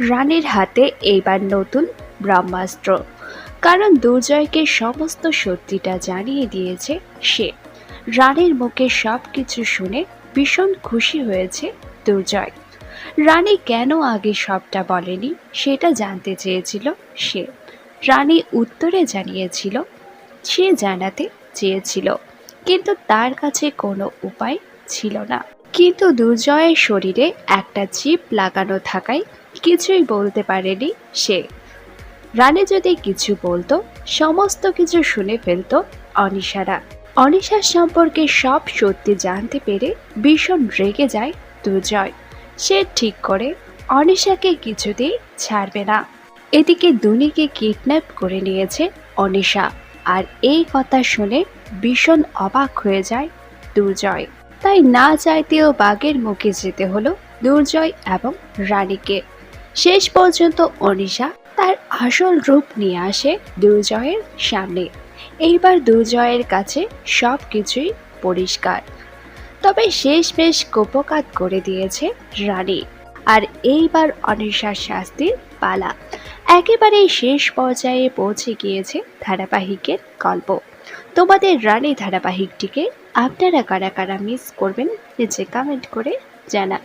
রানীর হাতে এইবার নতুন ব্রহ্মাস্ত্র। কারণ দুর্জয়কে সমস্ত সত্যিটা জানিয়ে দিয়েছে সে। রানীর মুখে সব কিছু শুনে ভীষণ খুশি হয়েছে দুর্জয়। রানী কেন আগে সবটা বলেনি সেটা জানতে চেয়েছিল সে। রানী উত্তরে জানিয়েছিল, সে জানাতে চেয়েছিল, কিন্তু তার কাছে কোনো উপায় ছিল না। কিন্তু দুর্জয়ের শরীরে একটা চিপ লাগানো থাকায় কিছুই বলতে পারেনি সে। রানী যদি কিছু বলতো, সমস্ত কিছু শুনে ফেলতো অনিশারা। অনিশার সম্পর্কে সব সত্যি জানতে পেরে ভীষণ রেগে যায় দুর্জয় সে ঠিক করে অনিশাকে কিছুতেই ছাড়বে না। এদিকে দুনিকে কিডন্যাপ করে নিয়েছে অনিশা আর এই কথা শুনে ভীষণ অবাক হয়ে যায় দুর্জয়। তাই না চাইতেও বাঘের মুখে যেতে হলো দুর্জয় এবং রানীকে। শেষ পর্যন্ত অনিশা তার আসল রূপ নিয়ে আসে দুর্জয়ের সামনে। এইবার দুর্জয়ের কাছে সব কিছুই পরিষ্কার। তবে শেষ বেশ কোপকাত করে দিয়েছে রানী। আর এইবার অনিশার শাস্তির পালা। একেবারে শেষ পর্যায়ে পৌঁছে গিয়েছে ধারাবাহিকের গল্প। তোমাদের রানী ধারাবাহিকটিকে আপনারা কারা কারা মিস করবেন নিচে কমেন্ট করে জানান।